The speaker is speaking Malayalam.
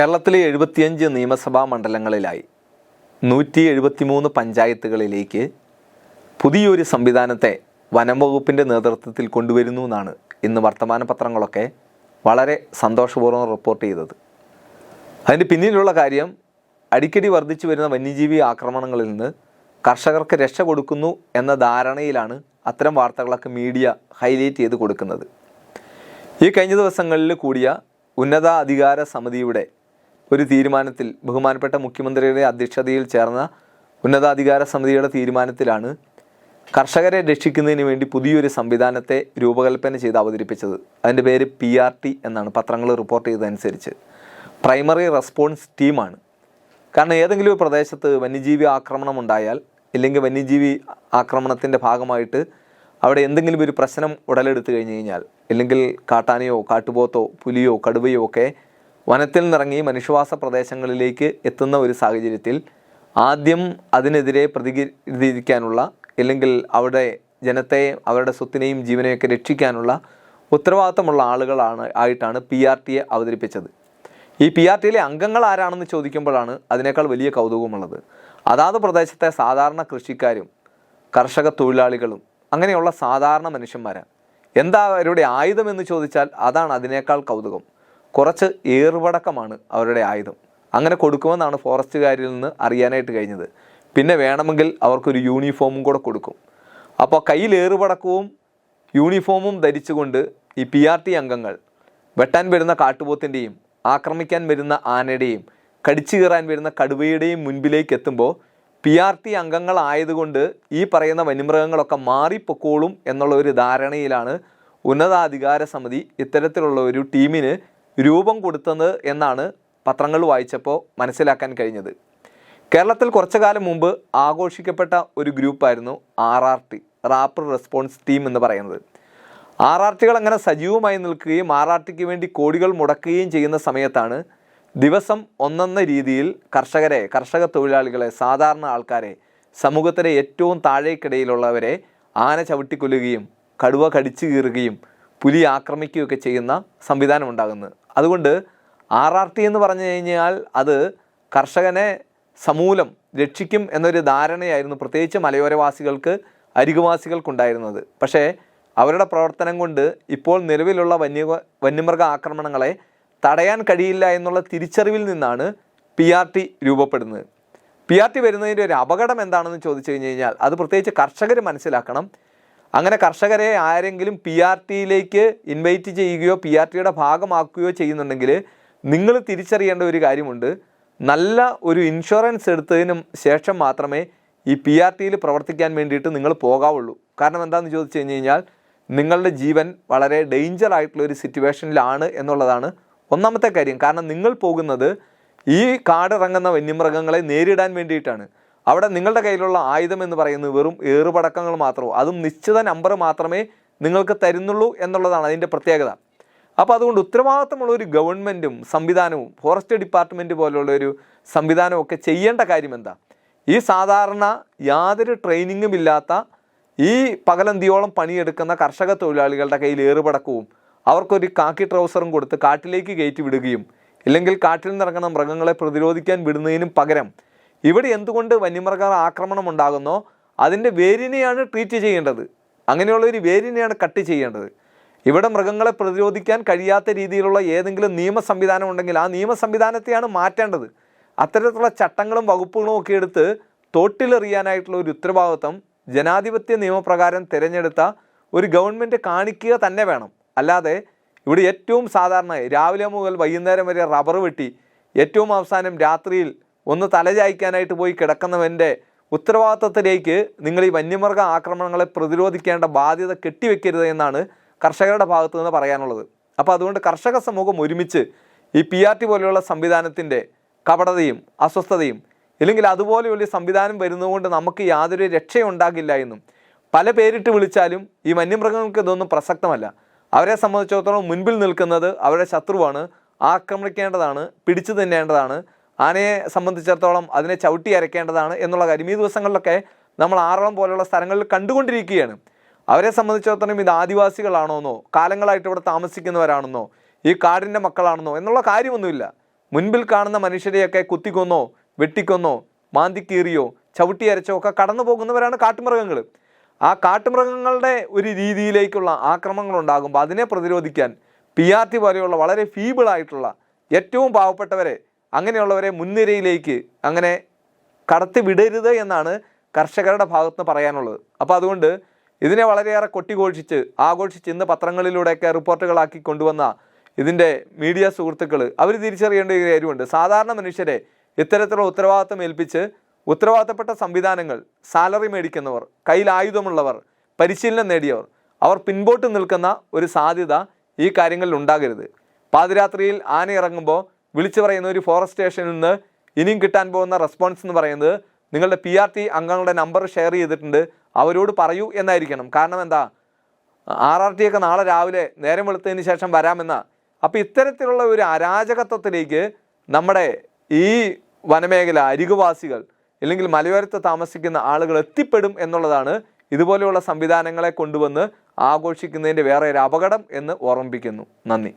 കേരളത്തിലെ എഴുപത്തിയഞ്ച് നിയമസഭാ മണ്ഡലങ്ങളിലായി നൂറ്റി എഴുപത്തിമൂന്ന് പഞ്ചായത്തുകളിലേക്ക് പുതിയൊരു സംവിധാനത്തെ വനം വകുപ്പിന്റെ നേതൃത്വത്തിൽ കൊണ്ടുവരുന്നു എന്നാണ് ഇന്ന് വർത്തമാന പത്രങ്ങളൊക്കെ വളരെ സന്തോഷപൂർവം റിപ്പോർട്ട് ചെയ്തത്. അതിന്റെ പിന്നിലുള്ള കാര്യം അടിക്കടി വർദ്ധിച്ചു വരുന്ന വന്യജീവി ആക്രമണങ്ങളിൽ നിന്ന് കർഷകർക്ക് രക്ഷ കൊടുക്കുന്നു എന്ന ധാരണയിലാണ് അത്തരം വാർത്തകളൊക്കെ മീഡിയ ഹൈലൈറ്റ് ചെയ്ത് കൊടുക്കുന്നത്. ഈ കഴിഞ്ഞ ദിവസങ്ങളിൽ കൂടിയ ഉന്നതാധികാര സമിതിയുടെ ഒരു തീരുമാനത്തിൽ ബഹുമാനപ്പെട്ട മുഖ്യമന്ത്രിയുടെ അധ്യക്ഷതയിൽ ചേർന്ന ഉന്നതാധികാര സമിതിയുടെ തീരുമാനത്തിലാണ് കർഷകരെ രക്ഷിക്കുന്നതിന് വേണ്ടി പുതിയൊരു സംവിധാനത്തെ രൂപകൽപ്പന ചെയ്ത് അവതരിപ്പിച്ചത്. അതിന്റെ പേര് പി ആർ ടി എന്നാണ് പത്രങ്ങൾ റിപ്പോർട്ട് ചെയ്തതനുസരിച്ച്. പ്രൈമറി റെസ്പോൺസ് ടീമാണ് കാരണം ഏതെങ്കിലും ഒരു പ്രദേശത്ത് വന്യജീവി ആക്രമണം ഉണ്ടായാൽ ഇല്ലെങ്കിൽ വന്യജീവി ആക്രമണത്തിന്റെ ഭാഗമായിട്ട് അവിടെ എന്തെങ്കിലും ഒരു പ്രശ്നം ഉടലെടുത്തു കഴിഞ്ഞ് കഴിഞ്ഞാൽ ഇല്ലെങ്കിൽ കാട്ടാനയോ കാട്ടുപോത്തോ പുലിയോ കടുവയോ ഒക്കെ വനത്തിൽ നിന്നിറങ്ങി മനുഷ്യവാസ പ്രദേശങ്ങളിലേക്ക് എത്തുന്ന ഒരു സാഹചര്യത്തിൽ ആദ്യം അതിനെതിരെ പ്രതികരിക്കാനുള്ള അല്ലെങ്കിൽ അവിടെ ജനത്തെ അവരുടെ സ്വത്തിനെയും ജീവനെയൊക്കെ രക്ഷിക്കാനുള്ള ഉത്തരവാദിത്തമുള്ള ആളുകളാണ് ആയിട്ടാണ് പി ആർ ടിയെ അവതരിപ്പിച്ചത്. ഈ പി ആർ ടിയിലെ അംഗങ്ങൾ ആരാണെന്ന് ചോദിക്കുമ്പോഴാണ് അതിനേക്കാൾ വലിയ കൗതുകമുള്ളത്. അതാത് പ്രദേശത്തെ സാധാരണ കൃഷിക്കാരും കർഷക തൊഴിലാളികളും അങ്ങനെയുള്ള സാധാരണ മനുഷ്യന്മാരാണ് എന്താ അവരുടെ ആയുധം എന്ന് ചോദിച്ചാൽ അതാണ് അതിനേക്കാൾ കൗതുകം. കുറച്ച് ഏറുപടക്കമാണ് അവരുടെ ആയുധം. അങ്ങനെ കൊടുക്കുമെന്നാണ് ഫോറസ്റ്റുകാരിൽ നിന്ന് അറിയാനായിട്ട് കഴിഞ്ഞത്. പിന്നെ വേണമെങ്കിൽ അവർക്കൊരു യൂണിഫോമും കൂടെ കൊടുക്കും. അപ്പോൾ കയ്യിൽ ഏറുപടക്കവും യൂണിഫോമും ധരിച്ചുകൊണ്ട് ഈ പി ആർ ടി അംഗങ്ങൾ വെട്ടാൻ വരുന്ന കാട്ടുപോത്തിന്റെയും ആക്രമിക്കാൻ വരുന്ന ആനയുടെയും കടിച്ചു കയറാൻ വരുന്ന കടുവയുടെയും മുൻപിലേക്ക് എത്തുമ്പോൾ പി ആർ ടി അംഗങ്ങളായതുകൊണ്ട് ഈ പറയുന്ന വന്യമൃഗങ്ങളൊക്കെ മാറിപ്പൊക്കോളും എന്നുള്ള ഒരു ധാരണയിലാണ് ഉന്നതാധികാര സമിതി ഇത്തരത്തിലുള്ള ഒരു ടീമിന് രൂപം കൊടുത്തത് എന്നാണ് പത്രങ്ങൾ വായിച്ചപ്പോൾ മനസ്സിലാക്കാൻ കഴിഞ്ഞത്. കേരളത്തിൽ കുറച്ചു കാലം മുമ്പ് ആഘോഷിക്കപ്പെട്ട ഒരു ഗ്രൂപ്പായിരുന്നു R R T rapid response team എന്ന് പറയുന്നത്. ആർ ആർ ടികൾ അങ്ങനെ സജീവമായി നിൽക്കുകയും ആർ ആർ ടിക്ക് വേണ്ടി കോടികൾ മുടക്കുകയും ചെയ്യുന്ന സമയത്താണ് ദിവസം ഒന്നെന്ന രീതിയിൽ കർഷകരെ കർഷക തൊഴിലാളികളെ സാധാരണ ആൾക്കാരെ സമൂഹത്തിലെ ഏറ്റവും താഴേക്കിടയിലുള്ളവരെ ആന ചവിട്ടിക്കൊല്ലുകയും കടുവ കടിച്ചു കീറുകയും പുലി ആക്രമിക്കുകയൊക്കെ ചെയ്യുന്ന സംവിധാനം ഉണ്ടാകുന്നത്. അതുകൊണ്ട് ആർ ആർ ടി എന്ന് പറഞ്ഞു കഴിഞ്ഞാൽ അത് കർഷകനെ സമൂലം രക്ഷിക്കും എന്നൊരു ധാരണയായിരുന്നു പ്രത്യേകിച്ച് മലയോരവാസികൾക്ക് അരികുവാസികൾക്കുണ്ടായിരുന്നത്. പക്ഷേ അവരുടെ പ്രവർത്തനം കൊണ്ട് ഇപ്പോൾ നിലവിലുള്ള വന്യ വന്യമൃഗ ആക്രമണങ്ങളെ തടയാൻ കഴിയില്ല എന്നുള്ള തിരിച്ചറിവിൽ നിന്നാണ് പി ആർ ടി രൂപപ്പെടുന്നത്. പി ആർ ടി വരുന്നതിന്റെ ഒരു അപകടം എന്താണെന്ന് ചോദിച്ചു കഴിഞ്ഞ് കഴിഞ്ഞാൽ അത് പ്രത്യേകിച്ച് കർഷകർ മനസ്സിലാക്കണം. അങ്ങനെ കർഷകരെ ആരെങ്കിലും പി ആർ ടിയിലേക്ക് ഇൻവൈറ്റ് ചെയ്യുകയോ പി ആർ ടിയുടെ ഭാഗമാക്കുകയോ ചെയ്യുന്നുണ്ടെങ്കിൽ നിങ്ങൾ തിരിച്ചറിയേണ്ട ഒരു കാര്യമുണ്ട്. നല്ല ഒരു ഇൻഷുറൻസ് എടുത്തതിനും ശേഷം മാത്രമേ ഈ പി ആർ ടിയിൽ പ്രവർത്തിക്കാൻ വേണ്ടിയിട്ട് നിങ്ങൾ പോകാവുള്ളൂ. കാരണം എന്താണെന്ന് ചോദിച്ചു കഴിഞ്ഞ് കഴിഞ്ഞാൽ നിങ്ങളുടെ ജീവൻ വളരെ ഡേഞ്ചർ ആയിട്ടുള്ള ഒരു സിറ്റുവേഷനിലാണ് എന്നുള്ളതാണ് ഒന്നാമത്തെ കാര്യം. കാരണം നിങ്ങൾ പോകുന്നത് ഈ കാടിറങ്ങുന്ന വന്യമൃഗങ്ങളെ നേരിടാൻ വേണ്ടിയിട്ടാണ്. അവിടെ നിങ്ങളുടെ കയ്യിലുള്ള ആയുധം എന്ന് പറയുന്നത് വെറും ഏറുപടക്കങ്ങൾ മാത്രമോ അതും നിശ്ചിത നമ്പർ മാത്രമേ നിങ്ങൾക്ക് തരുന്നുള്ളൂ എന്നുള്ളതാണ് അതിന്റെ പ്രത്യേകത. അപ്പോൾ അതുകൊണ്ട് ഉത്തരവാദിത്തമുള്ള ഒരു ഗവൺമെന്റും സംവിധാനവും ഫോറസ്റ്റ് ഡിപ്പാർട്ട്മെന്റ് പോലുള്ള ഒരു സംവിധാനവും ഒക്കെ ചെയ്യേണ്ട കാര്യം എന്താ? ഈ സാധാരണ യാതൊരു ട്രെയിനിങ്ങും ഇല്ലാത്ത ഈ പകലന്തിയോളം പണിയെടുക്കുന്ന കർഷക തൊഴിലാളികളുടെ കയ്യിൽ ഏറുപടക്കവും അവർക്കൊരു കാക്കി ട്രൗസറും കൊടുത്ത് കാട്ടിലേക്ക് കയറ്റി വിടുകയും ഇല്ലെങ്കിൽ കാട്ടിൽ നിന്നിറങ്ങുന്ന മൃഗങ്ങളെ പ്രതിരോധിക്കാൻ വിടുന്നതിനും പകരം ഇവിടെ എന്തുകൊണ്ട് വന്യമൃഗ ആക്രമണം ഉണ്ടാകുന്നോ? അതിന്റെ വേരിനെയാണ് ട്രീറ്റ് ചെയ്യേണ്ടത്. അങ്ങനെയുള്ള ഒരു വേരിനെയാണ് കട്ട് ചെയ്യേണ്ടത്. ഇവിടെ മൃഗങ്ങളെ പ്രതിരോധിക്കാൻ കഴിയാത്ത രീതിയിലുള്ള ഏതെങ്കിലും നിയമ സംവിധാനം ഉണ്ടെങ്കിൽ ആ നിയമ സംവിധാനത്തെയാണ് മാറ്റേണ്ടത്. അത്തരത്തിലുള്ള ചട്ടങ്ങളും വകുപ്പുകളും ഒക്കെ എടുത്ത് തോട്ടിലെറിയാനായിട്ടുള്ള ഒരു ഉത്തരവാദിത്വം ജനാധിപത്യ നിയമപ്രകാരം തിരഞ്ഞെടുത്ത ഒരു ഗവൺമെന്റ് കാണിക്കുക തന്നെ വേണം. അല്ലാതെ ഇവിടെ ഏറ്റവും സാധാരണ രാവിലെ മുതൽ വൈകുന്നേരം വരെ റബ്ബർ വെട്ടി ഏറ്റവും അവസാനം രാത്രിയിൽ ഒന്ന് തലചായ്ക്കാനായിട്ട് പോയി കിടക്കുന്നവന്റെ ഉത്തരവാദിത്വത്തിലേക്ക് നിങ്ങൾ ഈ വന്യമൃഗ ആക്രമണങ്ങളെ പ്രതിരോധിക്കേണ്ട ബാധ്യത കെട്ടിവെക്കരുത് എന്നാണ് കർഷകരുടെ ഭാഗത്തു നിന്ന് പറയാനുള്ളത്. അപ്പോൾ അതുകൊണ്ട് കർഷക സമൂഹം ഒരുമിച്ച് ഈ പി ആർ ടി പോലെയുള്ള സംവിധാനത്തിന്റെ കപടതയും അസ്വസ്ഥതയും ഇല്ലെങ്കിൽ അതുപോലെ വലിയ സംവിധാനം വരുന്നതുകൊണ്ട് നമുക്ക് യാതൊരു രക്ഷയുണ്ടാകില്ല എന്നും പല പേരിട്ട് വിളിച്ചാലും ഈ വന്യമൃഗങ്ങൾക്ക് ഇതൊന്നും പ്രസക്തമല്ല. അവരെ സംബന്ധിച്ചിടത്തോളം മുൻപിൽ നിൽക്കുന്നത് അവരുടെ ശത്രുവാണ് ആക്രമിക്കേണ്ടതാണ് പിടിച്ചു തിന്നേണ്ടതാണ് ആനയെ സംബന്ധിച്ചിടത്തോളം അതിനെ ചവിട്ടി അരയ്ക്കേണ്ടതാണ് എന്നുള്ള കാര്യം ഈ ദിവസങ്ങളിലൊക്കെ നമ്മൾ ആറളം പോലെയുള്ള സ്ഥലങ്ങളിൽ കണ്ടുകൊണ്ടിരിക്കുകയാണ്. അവരെ സംബന്ധിച്ചിടത്തോളം ഇത് ആദിവാസികളാണോന്നോ കാലങ്ങളായിട്ട് ഇവിടെ താമസിക്കുന്നവരാണെന്നോ ഈ കാടിന്റെ മക്കളാണെന്നോ എന്നുള്ള കാര്യമൊന്നുമില്ല. മുൻപിൽ കാണുന്ന മനുഷ്യരെയൊക്കെ കുത്തിക്കൊന്നോ വെട്ടിക്കൊന്നോ മാന്തിക്കീറിയോ ചവിട്ടിയരച്ചോ ഒക്കെ കടന്നു പോകുന്നവരാണ് കാട്ടുമൃഗങ്ങൾ. ആ കാട്ടുമൃഗങ്ങളുടെ ഒരു രീതിയിലേക്കുള്ള ആക്രമണങ്ങൾ ഉണ്ടാകുമ്പോൾ അതിനെ പ്രതിരോധിക്കാൻ പി ആർ ടി പോലെയുള്ള വളരെ ഫീബിളായിട്ടുള്ള ഏറ്റവും പാവപ്പെട്ടവരെ അങ്ങനെയുള്ളവരെ മുൻനിരയിലേക്ക് അങ്ങനെ കടത്തി വിടരുത് എന്നാണ് കർഷകരുടെ ഭാഗത്ത് പറയാനുള്ളത്. അപ്പോൾ അതുകൊണ്ട് ഇതിനെ വളരെയേറെ കൊട്ടിഘോഷിച്ച് ആഘോഷിച്ച് ഇന്ന് പത്രങ്ങളിലൂടെയൊക്കെ റിപ്പോർട്ടുകളാക്കി കൊണ്ടുവന്ന ഇതിന്റെ മീഡിയ സുഹൃത്തുക്കൾ അവർ തിരിച്ചറിയേണ്ട ഒരു കാര്യമുണ്ട്. സാധാരണ മനുഷ്യരെ ഇത്തരത്തിലുള്ള ഉത്തരവാദിത്തം ഏൽപ്പിച്ച് ഉത്തരവാദിത്തപ്പെട്ട സംവിധാനങ്ങൾ സാലറി മേടിക്കുന്നവർ കയ്യിൽ ആയുധമുള്ളവർ പരിശീലനം നേടിയവർ അവർ പിൻപോട്ട് നിൽക്കുന്ന ഒരു സാധ്യത ഈ കാര്യങ്ങളിൽ ഉണ്ടാകരുത്. പാതിരാത്രിയിൽ ആന ഇറങ്ങുമ്പോൾ വിളിച്ചു പറയുന്ന ഒരു ഫോറസ്റ്റ് സ്റ്റേഷനിൽ നിന്ന് ഇനിയും കിട്ടാൻ പോകുന്ന റെസ്പോൺസ് എന്ന് പറയുന്നത് നിങ്ങളുടെ പി ആർ ടി അംഗങ്ങളുടെ നമ്പർ ഷെയർ ചെയ്തിട്ടുണ്ട്. അവരോട് പറയൂ എന്നായിരിക്കണം. കാരണം എന്താ? ആർ ആർ ടി ഒക്കെ നാളെ രാവിലെ നേരം വെളുത്തതിന് ശേഷം വരാമെന്ന. അപ്പോൾ ഇത്തരത്തിലുള്ള ഒരു അരാജകത്വത്തിലേക്ക് നമ്മുടെ ഈ വനമേഖല അരികുവാസികൾ അല്ലെങ്കിൽ മലയോരത്ത് താമസിക്കുന്ന ആളുകൾ എത്തിപ്പെടും എന്നുള്ളതാണ് ഇതുപോലെയുള്ള സംവിധാനങ്ങളെ കൊണ്ടുവന്ന് ആഘോഷിക്കുന്നതിന്റെ വേറെ ഒരു അപകടം എന്ന് ഓർമ്മിപ്പിക്കുന്നു. നന്ദി.